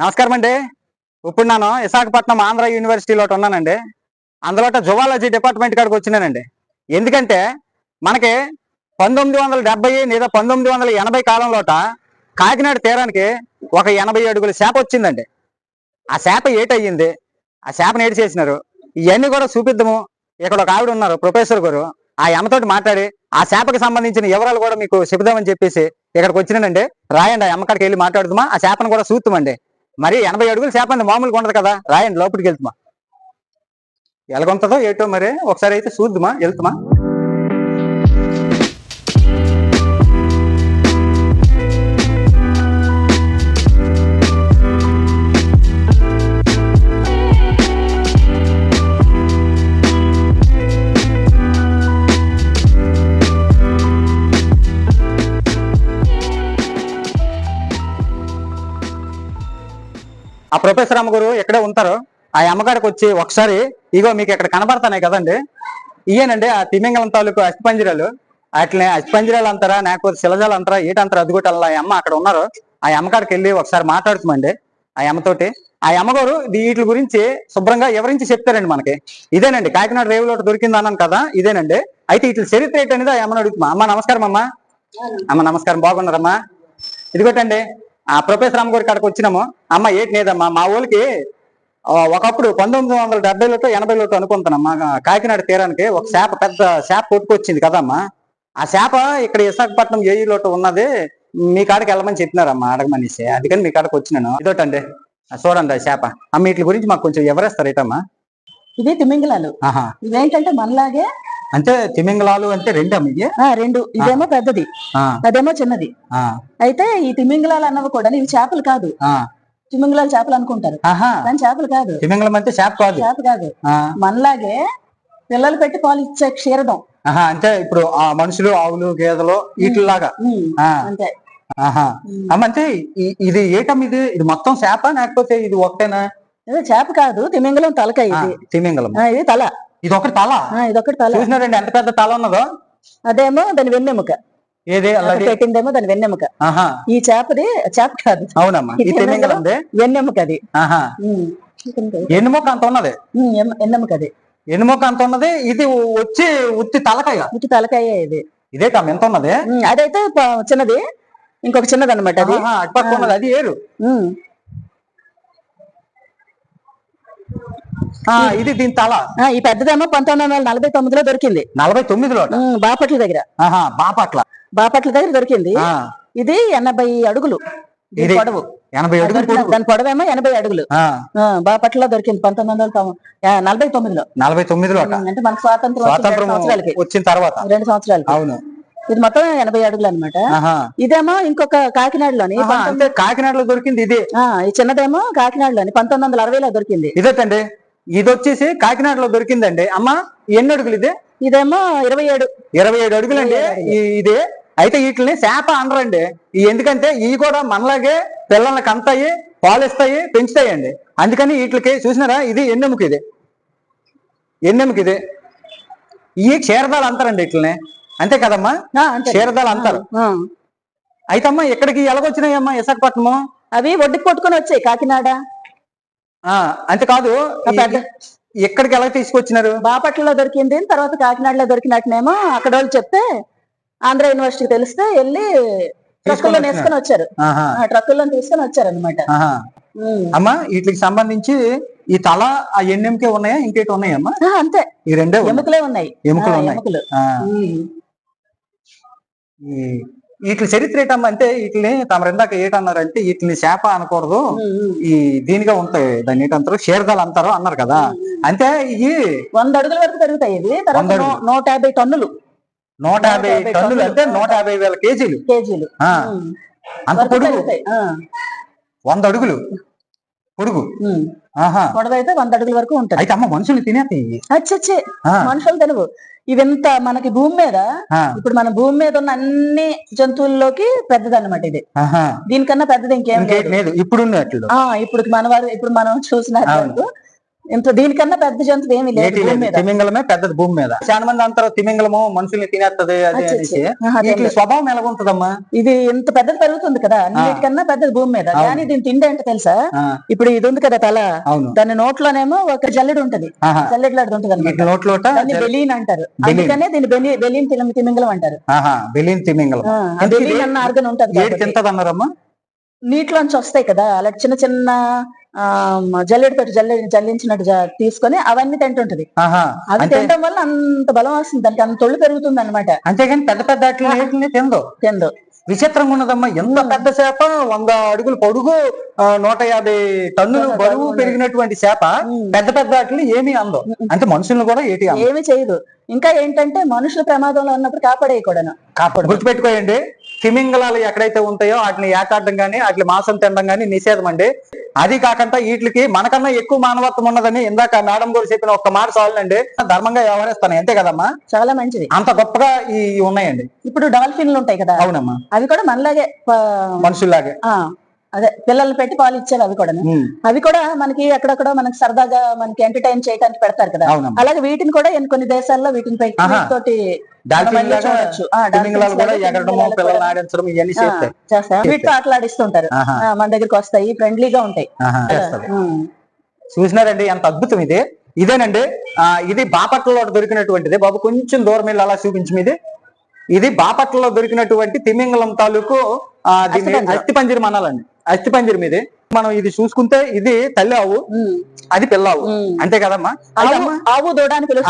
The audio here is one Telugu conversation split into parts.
నమస్కారం అండి. ఇప్పుడు నేను విశాఖపట్నం ఆంధ్ర యూనివర్సిటీలో ఉన్నానండి. అందులో జువాలజీ డిపార్ట్మెంట్ కాడికి వచ్చినానండి. ఎందుకంటే మనకి పంతొమ్మిది వందల డెబ్బై లేదా పంతొమ్మిది వందల ఎనభై కాలంలోట కాకినాడ తీరానికి ఒక ఎనభై అడుగుల చేప వచ్చిందండి. ఆ చేప ఏటయ్యింది? ఆ చేపను ఏటి చేసినారు? ఇవన్నీ కూడా చూపిద్దాము. ఇక్కడ ఒక ఆవిడ ఉన్నారు ప్రొఫెసర్ గారు. ఆ అమ్మతోటి మాట్లాడి ఆ శాపకి సంబంధించిన వివరాలు కూడా మీకు చెబుదామని చెప్పేసి ఇక్కడికి వచ్చినానండి. రాయండి ఆ అమ్మకాడికి వెళ్ళి మాట్లాడుదామా? ఆ చేపను కూడా చూస్తామండి మరి ఎనభై అడుగులు చేప మామూలుగా ఉండదు కదా? రాయండి లోపలికి వెళ్తుమా. ఎలాగొంతదో ఏటో మరి. ఒకసారి అయితే చూద్దుమా వెళ్తుమా? ఆ ప్రొఫెసర్ అమ్మగారు ఎక్కడే ఉంటారు ఆ అమ్మగారికి వచ్చి ఒకసారి ఇగో మీకు ఇక్కడ కనబడతాయి కదండి ఇయేనండి ఆ తిమింగలం తాలూకు అస్థిపంజరాలు అట్లనే అస్థిపంజరాలు అంటారా లేకపోతే శిలజాలు అంటారా ఏంటంటారా అది కూడా ఆ అమ్మ అక్కడ ఉన్నారు ఆ అమ్మగారికి వెళ్ళి ఒకసారి మాట్లాడుతామండి ఆ అమ్మతోటి. ఆ అమ్మగారు వీటి గురించి శుభ్రంగా వివరించి చెప్తారండి మనకి. ఇదేనండి కాకినాడ రేవులో దొరికింది అన్నాను కదా ఇదేనండి. అయితే వీటి చరిత్ర ఏంటనేది ఆ అమ్మని అడుగుతున్నా. అమ్మ నమస్కారం అమ్మ అమ్మ నమస్కారం బాగున్నారమ్మా. ఇదిగోటండి. ఆ ప్రొఫెసర్ అమ్మ గారి కాడికి వచ్చినాము. అమ్మ ఏంటి లేదమ్మా మా ఊరికి ఆ, ఒకప్పుడు పంతొమ్మిది వందల డెబ్బైలోతో ఎనభైలోతో అనుకుంటున్నామ్మా కాకినాడ తీరానికి ఒక చేప పెద్ద చేప కొట్టుకొచ్చింది కదమ్మా. ఆ చేప ఇక్కడ విశాఖపట్నం ఏఈలోతో ఉన్నది. మీ కాడికి వెళ్ళమని చెప్పినారమ్మా అడగమనేసి. అందుకని మీ కాడికి వచ్చినాను. ఇదోటండి. చూడండి ఆ చేప అమ్మ వీటి గురించి మాకు కొంచెం ఎవరేస్తారు ఏటమ్మా ఇవి తిమింగలాలు. ఇవేంటంటే మనలాగే అంటే తిమింగలాలు అంటే రెండు ఆ రెండు. ఇదేమో పెద్దది. అదేమో చిన్నది. అయితే ఈ తిమింగలాలు అన్నవి కూడా ఇవి చేపలు కాదు. తిమింగలాలు చేపలు అనుకుంటారు. కానీ చేపలు కాదు. తిమింగలం అంటే చేప కాదు. చేప కాదు. మనలాగే పిల్లలు పెట్టి పాలు ఇచ్చే క్షీరదం. అంటే ఇప్పుడు ఆ మనుషులు ఆవులు గేదెలు వీటిలాగా. అంతే. అంటే ఇది ఏటమ్ ఇది? ఇది మొత్తం చేప లేకపోతే ఇది ఒకటేనా ఇది చేప కాదు తిమింగలం తలకాయ ఇది. తిమింగలం ఇది తల. ఇది ఒకటి తల. ఆ, ఇదొకటి తల. చూసినారండి ఎంత పెద్ద తల ఉన్నదో? అదేమో దాని వెన్నెముక. ఏది పెట్టిందేమో దాని వెన్నెముక. ఆహా. ఈ చేపది చేప కాదు. అవునమ్మా ఇది వెన్నెముక అది. ఎన్నుమొక్క అంత ఉన్నది? ఉమ్, ఎన్న- వెన్నెముక అది ఎన్నుమొక్క అంత ఉన్నది? ఇది వచ్చి ఉత్తి తలకాయ? ఇటు తలకాయ ఇది. ఇదేటమ్మ ఎంత ఉన్నది? అదైతే చిన్నది. ఇంకొక చిన్నది అనమాట అది అటుపక్క ఉన్నది అది ఏరు ఉమ్, ఆ, ఇది దీని తల. ఆ, ఈ పెద్దదేమో పంతొమ్మిది వందల నలభై తొమ్మిదిలో దొరికింది. నలభై తొమ్మిదిలో బాపట్ల దగ్గర. బాపట్ల. బాపట్ల దగ్గర దొరికింది. ఇది ఎనభై అడుగులు. దీని ఇది పొడవు. ఎనభై అడుగులు. దాని పొడవేమో ఎనభై అడుగులు. బాపట్లలో దొరికింది పంతొమ్మిది వందల నలభై తొమ్మిదిలో. నలభై తొమ్మిదిలో అంటే? మనకు స్వాతంత్రం వచ్చిన తర్వాత. రెండు సంవత్సరాలకి. అవును. ఇది మొత్తం ఎనభై అడుగులు అనమాట ఇదేమో ఇంకొక కాకినాడలోని కాకినాడలో దొరికింది ఇది. ఆ, ఈ చిన్నదేమో కాకినాడలోని పంతొమ్మిది వందల అరవైలో దొరికింది. ఇదేటండి ఇది వచ్చేసి కాకినాడలో దొరికిందండి. అమ్మ ఎన్ని అడుగులు ఇది? ఇదేమో ఇరవై ఏడు. ఇరవై ఏడు అడుగులండి. ఈ- ఇది. అయితే వీటిని చేప అనరండి. ఎందుకంటే ఇవి కూడా మనలాగే పిల్లల్ని కంతాయి పాలిస్తాయి పెంచుతాయండి. అందుకని వీటికి చూసినారా? ఇది ఎన్నెముక ఇది? ఎన్నెముక ఇది? ఈ క్షీరదాలు అంటారండి వీటిని అంతే కదమ్మా. క్షీరదాలు అంటారు. అయితే అమ్మా ఇక్కడికి ఎలాగొచ్చినాయమ్మా? విశాఖపట్నము? అవి ఒడ్డుకు కొట్టుకొని వచ్చాయి కాకినాడ. ఆ అంతే కాదు ఆ పెద్ద ఈ- ఇక్కడికి ఎలా తీసుకొచ్చినారు? బాపట్లలో దొరికింది తర్వాత కాకినాడలో దొరికినట్టునేమో అక్కడ వాళ్ళు చెప్తే ఆంధ్ర యూనివర్సిటీకి తెలిస్తే వెళ్ళి ట్రక్కుల్లో. నేసుకొని వచ్చారు. ట్రక్కుల్లో తీసుకొని వచ్చారు అనమాట అమ్మా వీటికి సంబంధించి ఈ తల ఆ ఎన్నెంకే ఉన్నాయా? ఇంకేటి ఉన్నాయమ్మా? అంతే. ఈ రెండే. ఎముకలే ఉన్నాయి. ఎముకలు ఉన్నాయి. వీటి చరిత్ర ఏంటమ్మా అంటే వీటిని తమ ఇందాక ఏటన్నారంటే వీటిని చేప అనకూడదు. ఈ దీనిగా ఉంటాయి. దాన్ని ఏంటంటారు? క్షీరదాలు అంటారు అన్నారు కదా. అంటే ఇవి వంద అడుగుల వరకు పెరుగుతాయి తర్వాత. నూ- నూట యాభై టన్నులు. నూట యాభై టన్నులు. అంటే నూట యాభై వేల కేజీలు. కేజీలు. అంత పొడుగు. వంద అడుగులు. పొడుగు. ఆహా. పొడవైతే వంద అడుగుల వరకు ఉంటుంది. అయితే అమ్మ మనుషులు తినేస్తాయి అచ్చచ్చే. మనుషులు తెలుగు ఇవింత మనకి భూమి మీద ఇప్పుడు మన భూమి మీద ఉన్న అన్ని జంతువుల్లోకి పెద్దది అనమాట ఇది. దీనికన్నా పెద్దది ఇంకేం లేదు. ఇప్పుడు ఇప్పుడు మన వారు ఇప్పుడు మనం చూసిన అవును. ఇంత దీనికన్నా పెద్ద జంతువు ఏమీ లేదు తిమింగలమే పెద్దది భూమి మీద. చాలా మంది అంటారు తిమింగలము మనుషుల్ని తినేస్తది అది. అనేసి. వీటి. స్వభావం ఎలాగుంటదమ్మా ఇది ఇంత పెద్దది పెరుగుతుంది కదా అన్నిటికన్నా పెద్దది భూమి మీద. కానీ దీని తిండి ఏంటో తెలుసా? ఇప్పుడు ఇది ఉంది కదా తల. దాని నోట్లోనేమో ఒక జల్లెడు ఉంటది. ఆహా. జల్లెడ్లాడుది ఉంటది అనమాట దాన్ని బెలీన్ అంటారు. అందుకనే దీన్ని బెలి బెలీన్ తిమి తిమింగలం అంటారు. బెలీన్ తిమింగలం. బెలీన్? అన్న ఆర్గన్ ఉంటది ఏడు కాబట్టి. తింటది అన్నారమ్మా నీటిలోంచి వస్తాయి కదా అలా చిన్న చిన్న ఆ జల్లెడు తోటి జల్లెడి జల్లించినట్టు తీసుకొని అవన్నీ తింటుంటది. అవి తినడం వల్ల అంత బలం వస్తుంది దానికి అంత తొళ్ళు పెరుగుతుంది అనమాట అంతేగాని పెద్ద పెద్ద వాటిని వీటిని తిందు తిందు విచిత్రంగా ఉన్నదమ్మా ఎంత పెద్ద చేప వంద అడుగులు పొడుగు నూట యాభై టన్నులు బరువు పెరిగినటువంటి చేప. పెద్ద పెద్ద వాటిని ఏమీ అందో అంటే మనుషులను కూడా ఏటి ఏమి చేయదు. ఇంకా ఏంటంటే మనుషుల ప్రమాదంలో ఉన్నప్పుడు కాపాడే కూడాను. కాపాడు. గుర్తుపెట్టుకోయండి తిమింగలాలు ఎక్కడైతే ఉంటాయో వాటిని ఏటాడడం గానీ వాటి మాంసం తినడం గానీ నిషేధం అండి. అది కాకుండా వీటికి మనకన్నా ఎక్కువ మానవత్వం ఉన్నదని ఇందాక మేడం గారు చెప్పిన ఒక్క మాట చాలండి. ధర్మంగా వ్యవహరిస్తాను. అంతే కదమ్మా? చాలా మంచిది. అంత గొప్పగా ఈ ఉన్నాయండి. ఇప్పుడు డాల్ఫిన్లు ఉంటాయి కదా? అవునమ్మా. అవి కూడా మనలాగే మనుషుల్లాగే. ఆ. అదే పిల్లల్ని పెట్టి పాలు ఇచ్చేవి అవి కూడా అవి కూడా మనకి ఎక్కడెక్కడ మనకి సరదాగా మనకి ఎంటర్టైన్ చేయడానికి పెడతారు కదా. అలాగే వీటిని కూడా ఎన్ని కొన్ని దేశాల్లో వీటిని చేస్తాయి వీటితో ఆటలాడిస్తుంటారు. మన దగ్గరికి వస్తాయి ఫ్రెండ్లీగా ఉంటాయి. చూసినారండి ఎంత అద్భుతం ఇది. ఇదేనండి ఇది బాపట్లలో దొరికినటువంటిది. బాబు కొంచెం దూరం వెళ్ళి అలా చూపించి మీది ఇది బాపట్లలో దొరికినటువంటి తిమింగలం తాలూకు అస్థిపంజరం. అస్థి పంజరం అనాలండి. అస్థి పంజరం ఇది మనం ఇది చూసుకుంటే ఇది తల్లి ఆవు. అది పిల్ల ఆవు. ఉమ్. అంతే కదమ్మా? ఆవు దూడ అని దూడ.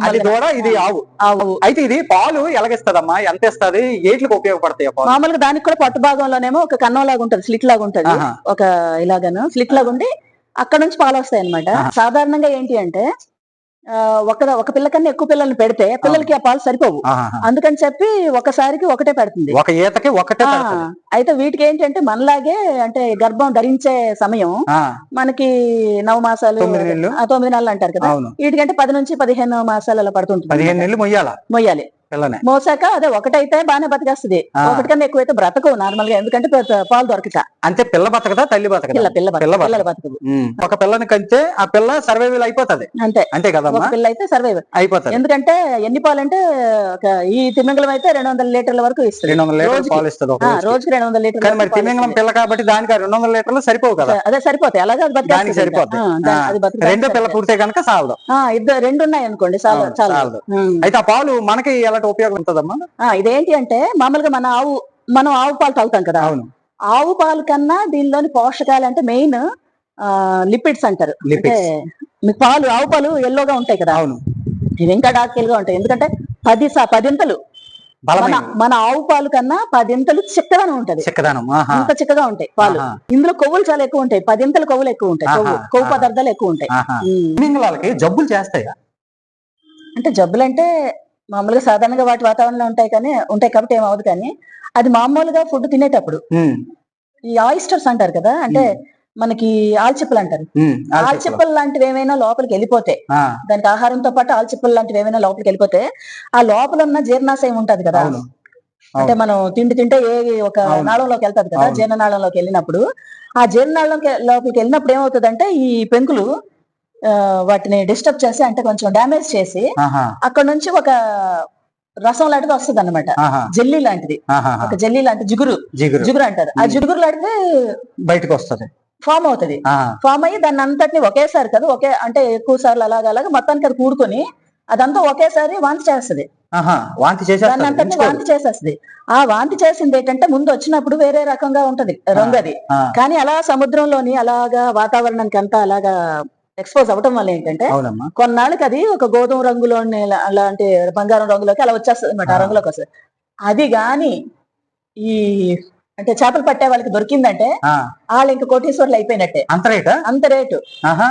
అది. దూడ ఇది ఆవు. ఆవు. అయితే ఇది పాలు ఎలాగిస్తదమ్మా? ఎంత ఇస్తది ఏట్లకు ఉపయోగపడతాయి మామూలుగా దానికి కూడా పట్టు భాగంలోనేమో ఒక కన్నం లాగా ఉంటది స్లిట్ లాగా ఉంటది. ఒక ఇలాగను స్లిట్ లాగా ఉండి అక్కడ నుంచి పాలు వస్తాయి అనమాట. సాధారణంగా ఏంటి అంటే ఒక ఒక పిల్ల కన్నా ఎక్కువ పిల్లల్ని పెడితే పిల్లలకి ఆ పాలు సరిపోవు. అందుకని చెప్పి ఒకసారికి ఒకటే పెడుతుంది. ఒక ఈతకి ఒకటే. అయితే వీటికి ఏంటంటే మనలాగే అంటే గర్భం ధరించే సమయం మనకి నవ మాసాలు తొమ్మిది నెలలు. ఆ, తొమ్మిది నెలలు అంటారు కదా. వీటికంటే పది నుంచి పదిహేను మాసాలు అలా పడుతుంటుంది. పదిహేను నెలలు మొయ్యాల? మొయ్యాలి. పిల్లనే. మోసాక అదే ఒకటైతే బాగానే బతికేస్తుంది. ఆ. ఒకటి కన్నా ఎక్కువైతే బ్రతకవు నార్మల్గా ఎందుకంటే పాలు దొరకక. అంతే పిల్ల బతకదా తల్లి బతకదా? పిల్ల పిల్ల పిల్ల బతకదు. ఒక పిల్లని కంటే ఆ పిల్ల సర్వైవల్ అయిపోతది. అంతే. అంతే కదమ్మా? పిల్ల అయితే సర్వైవ్ అయిపోతది. ఎందుకంటే ఎన్ని పాలు అంటే ఒక ఈ తిమింగలం అయితే రెండు వందల లీటర్ల వరకు ఇస్తుంది. రెండు వందల లీటర్లు రోజుకి. పాలు ఇస్తుంది రెండు వందల లీటర్ల మరి. పిల్ల కాబట్టి దానికి రెండు వందల లీటర్లు సరిపోవు కదా? అదే సరిపోతాయి. అలాగే అది దానికి బతికేస్తుంది సరిపోద్ది. ఆ, దా- ఆ. అది బతికేస్తుంది. రెండో పిల్ల పుడితే కనుక సాలదు. ఆ, ఇద్దరు రెండు ఉన్నాయి అనుకోండి. ఉమ్. అయితే ఆ పాలు మనకి ఎలాంటి ఉపయోగం ఉంటుందమ్మా? ఇదేంటి అంటే మామూలుగా మన ఆవు మనం ఆవు పాలు తాగుతాం కదా. అవును. ఆవు పాలు కన్నా దీనిలోని పోషకాలు అంటే మెయిన్ లిపిడ్స్ అంటారు. అంటే లిపిడ్స్ మీ పాలు ఆవు పాలు ఎల్లోగా ఉంటాయి కదా. అవును. ఇవి ఇంకా డార్క్గా ఉంటాయి. ఎందుకంటే పది సా పదింతలు. మన ఆవు పాలు కన్నా పదింతలు చిక్కగానే ఉంటది. చిక్కదనం అంత చిక్కగా ఉంటాయి పాలు. ఇందులో కొవ్వులు చాలా ఎక్కువ ఉంటాయి. పదింతలు కొవ్వులు ఎక్కువ ఉంటాయి. కొవ్వు. పదార్థాలు ఎక్కువ ఉంటాయి. జబ్బులు చేస్తాయా? అంటే జబ్బులు అంటే మామూలుగా సాధారణంగా వాటి వాతావరణంలో ఉంటాయి కానీ ఉంటాయి కాబట్టి ఏమవదు కానీ అది మామూలుగా ఫుడ్ తినేటప్పుడు ఈ ఆయిస్టర్స్ అంటారు కదా అంటే మనకి ఆల్చిప్పలు అంటారు. ఆల్చిప్పలు. లాంటివి ఏమైనా లోపలికి వెళ్ళిపోతే దానికి ఆహారంతో పాటు ఆల్చిప్పలు లాంటివి ఏమైనా లోపలికి వెళ్ళిపోతే ఆ లోపల ఉన్న జీర్ణాశయం ఉంటది కదా. అంటే మనం తిండి తింటే ఏ ఒక. నాళంలోకి వెళ్తది కదా. జీర్ణనాళంలోకి వెళ్ళినప్పుడు ఆ జీర్ణనాళంలోకి లోపలికి వెళ్ళినప్పుడు ఏమవుతుందంటే ఈ పెంకులు వాటిని డిస్టర్బ్ చేసి అంటే కొంచెం డ్యామేజ్ చేసి అక్కడ నుంచి ఒక రసం లాంటిది వస్తుంది అనమాట జెల్లీ లాంటిది. ఒక జెల్లీ లాంటి జిగురు. జిగురు. అంటారు. ఆ. జిగురు లాంటిది బయటకు వస్తది ఫామ్ అవుతది. ఫామ్ అయ్యి దాన్ని అంతటిని ఒకేసారి కదా ఒకే అంటే ఎక్కువ సార్లు అలాగ అలాగ మొత్తానికి అది కూడుకొని అదంతా ఒకేసారి వాంతి చేస్తది. వాంతి ఉంచుకోరు. వాంతి చేసేస్తది. ఆ వాంతి చేసింది ఏంటంటే ముందు వచ్చినప్పుడు వేరే రకంగా ఉంటది రంగు అది. కానీ అలా సముద్రంలోని అలాగా వాతావరణానికి అంతా అలాగా ఎక్స్పోజ్ అవ్వటం వల్ల ఏంటంటే కొన్నాళ్ళకి అది ఒక గోధుమ రంగులోని లా- అలాంటి బంగారం రంగులోకి అలా వచ్చేస్తుంది అనమాట ఆ. రంగులోకి వస్తుంది అది గాని ఈ అంటే చేపలు పట్టే వాళ్ళకి దొరికిందంటే వాళ్ళు ఇంకా కోటీశ్వర్లు అయిపోయినట్టే. అంత రేటా? అంత రేటు.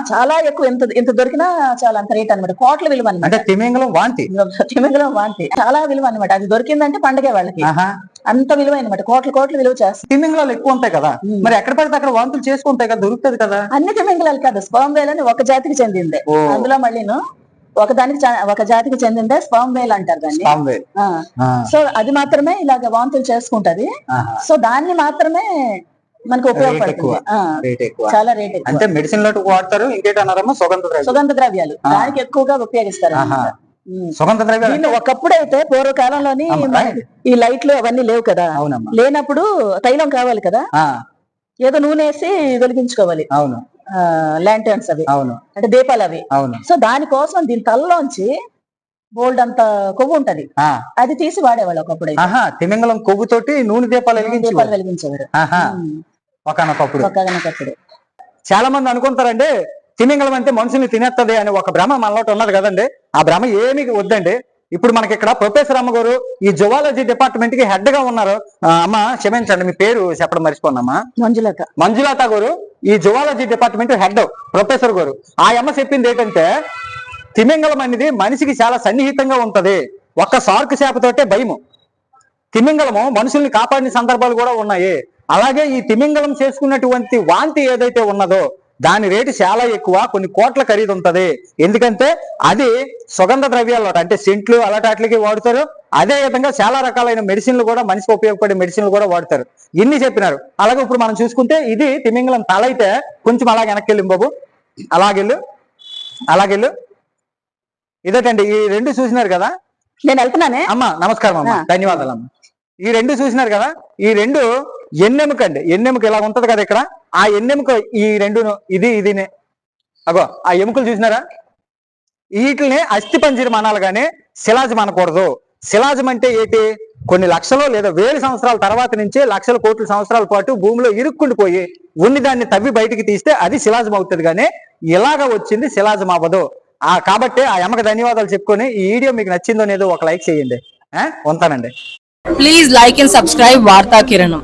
చాలా ఎక్కువ. ఎంత ఇంత దొరికినా చాలా అంత రేట్ అనమాట కోట్ల విలువ అనమాట తిమింగలం వాంతి. తిమింగలం వాంతి. చాలా విలువ అనమాట అది దొరికిందంటే పండగే వాళ్ళకి. అంత విలువ అనమాట కోట్ల కోట్ల విలువ చేస్తుంది తిమింగలాలు ఎక్కువ ఉంటాయి కదా. మరి ఎక్కడ పడితే అక్కడ వాంతులు చేసుకుంటాయి కదా దొరుకుతుంది కదా. అన్ని తిమింగలాలు కాదు. స్పామ్ వేల్ అని ఒక జాతికి చెందిందే. అందులో మళ్ళీను ఒక దానికి చ- ఒక జాతికి చెందిందే స్పామ్ వేల్ అంటారు దాన్ని. సో అది మాత్రమే ఇలాగ వాంతులు చేసుకుంటది. సో దాన్ని మాత్రమే మనకు ఉపయోగపడుతుంది. చాలా రేట్ అంటే మెడిసిన్లో వాడతారు సుగంధ ద్రవ్యం సుగంధ ద్రవ్యాలు. దానికి ఎక్కువగా ఉపయోగిస్తారు. సుగంధ ద్రవ్యాలు ఒకప్పుడు అయితే పూర్వకాలంలోని ఈ లైట్లు అవన్నీ లేవు కదా. లేనప్పుడు తైలం కావాలి కదా. ఏదో నూనె వేసి వెలిగించుకోవాలి. అవును. ల్యాంటర్న్స్ అవి. అవును. అంటే దీపాలు అవి. అవును. సో దానికోసం దీని తలలోంచి బోల్డ్ అంత కొవ్వు ఉంటది. అది తీసి వాడేవాళ్ళు ఒకప్పుడు తిమింగలం కొవ్వుతోటి నూనె దీపాలు దీపాలు వెలిగించేవారు. ఒకనొకప్పుడు. ఒకనొకప్పుడు. చాలా మంది అనుకుంటారండి తిమింగలం అంటే మనుషుల్ని తినేస్తది అని ఒక భ్రమ మనలోటి ఉన్నది కదండి. ఆ భ్రమ ఏమి వద్దండి. ఇప్పుడు మనకి ఇక్కడ ప్రొఫెసర్ అమ్మ గారు ఈ జువాలజీ డిపార్ట్మెంట్కి హెడ్గా ఉన్నారు. అమ్మ క్షమించండి మీ పేరు చెప్పడం మర్చిపోన్నమ్మా మంజులత. మంజులత గారు ఈ జువాలజీ డిపార్ట్మెంట్ హెడ్ ప్రొఫెసర్ గారు ఆ అమ్మ చెప్పింది ఏంటంటే తిమింగలం అనేది మనిషికి చాలా సన్నిహితంగా ఉంటది. ఒక్క సార్కు చేపతోటే భయము. తిమింగలము మనుషుల్ని కాపాడిన సందర్భాలు కూడా ఉన్నాయి. అలాగే ఈ తిమింగలం చేసుకున్నటువంటి వాంతి ఏదైతే ఉన్నదో దాని రేటు చాలా ఎక్కువ కొన్ని కోట్ల ఖరీదు ఉంటది ఎందుకంటే అది సుగంధ ద్రవ్యాలు అంటే సెంట్లు అలాంటి వాడుతారు. అదే విధంగా చాలా రకాలైన మెడిసిన్లు కూడా మనిషికి ఉపయోగపడే మెడిసిన్లు కూడా వాడతారు. ఇన్ని చెప్పినారు. అలాగే ఇప్పుడు మనం చూసుకుంటే ఇది తిమింగలం తల అయితే కొంచెం అలా వెనక్కి వెళ్ళి బాబు. అలాగెళ్ళు. అలాగెళ్ళు. ఇదేటండి ఈ రెండు చూసినారు కదా? నేను వెళ్తున్నానే. అమ్మా నమస్కారం అమ్మా. ధన్యవాదాలు అమ్మా ఈ రెండు చూసినారు కదా? ఈ రెండు ఎన్నెముక అండి. ఎన్నెముక ఇలా ఉంటది కదా ఇక్కడ? ఆ ఎన్నెముక ఈ రెండును ఇది ఇదినే. అగో ఆ ఎముకలు చూసినారా? వీటిని అస్థి పంజరం అనాలి కానీ శిలాజం అనకూడదు. శిలాజం అంటే ఏంటి? కొన్ని లక్షలు లేదా వేల సంవత్సరాల తర్వాత నుంచి లక్షల కోట్ల సంవత్సరాల పాటు భూమిలో ఇరుక్కుండిపోయి ఉన్ని దాన్ని తవ్వి బయటికి తీస్తే అది శిలాజం అవుతుంది కానీ ఇలాగ వచ్చింది శిలాజం అవ్వదు. ఆ కాబట్టి ఆ అమ్మకి ధన్యవాదాలు చెప్పుకొని ఈ వీడియో మీకు నచ్చిందో లేదో ఒక లైక్ చేయండి. ఉంటానండి. ప్లీజ్ లైక్ అండ్ సబ్స్క్రైబ్ వార్తా కిరణం